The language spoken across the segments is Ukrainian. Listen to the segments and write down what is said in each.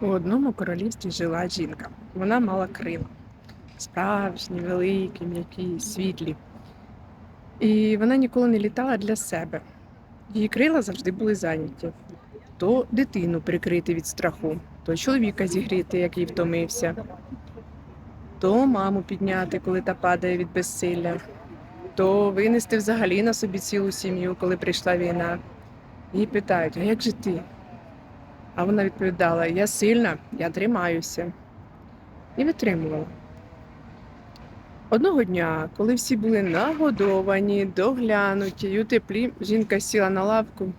У одному королівстві жила жінка. Вона мала крила. Справжні, великі, м'які, світлі. І вона ніколи не літала для себе. Її крила завжди були зайняті. То дитину прикрити від страху, то чоловіка зігріти, який втомився, то маму підняти, коли та падає від безсилля, то винести взагалі на собі цілу сім'ю, коли прийшла війна. Її питають: а як же ти? А вона відповідала: Я сильна, я тримаюся. І витримувала. Одного дня, коли всі були нагодовані, доглянуті й у теплі, жінка сіла на лавку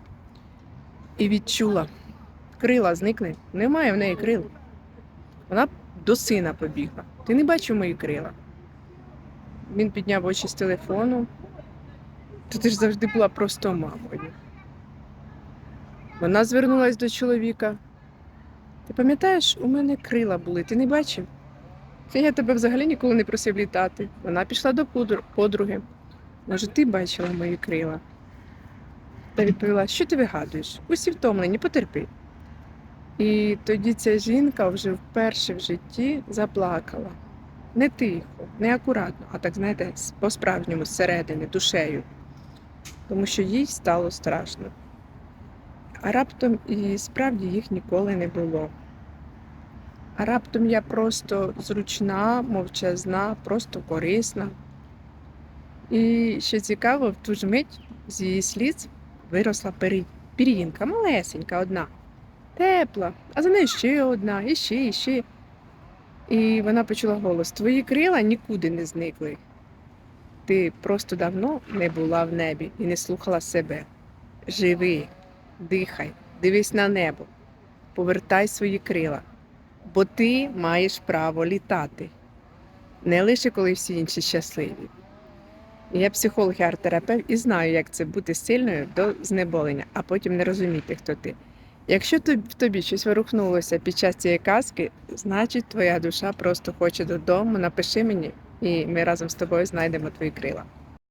і відчула, крила зникли, немає в неї крил. Вона до сина побігла. Ти не бачив мої крила. Він підняв очі з телефону. То ти ж завжди була просто мамою. Вона звернулась до чоловіка. Ти пам'ятаєш, у мене крила були, ти не бачив? Це я тебе взагалі ніколи не просив літати. Вона пішла до подруги. Може, ти бачила мої крила? Та відповіла, що ти вигадуєш? Усі втомлені, потерпи. І тоді ця жінка вже вперше в житті заплакала. Не тихо, не акуратно, а так, знаєте, по-справжньому, зсередини, душею. Тому що їй стало страшно. А раптом і справді їх ніколи не було. А раптом я просто зручна, мовчазна, просто корисна. І що цікаво, в ту ж мить з її сліз виросла пір'їнка, малесенька одна, тепла, а за нею ще одна, і ще, і ще. І вона почула голос: Твої крила нікуди не зникли. Ти просто давно не була в небі і не слухала себе. Живи, дихай, дивись на небо, повертай свої крила, бо ти маєш право літати, не лише коли всі інші щасливі. Я психолог і арт-терапевт і знаю, як це бути сильною до знеболення, а потім не розуміти, хто ти. Якщо в тобі щось ворухнулося під час цієї казки, значить твоя душа просто хоче додому, напиши мені, і ми разом з тобою знайдемо твої крила.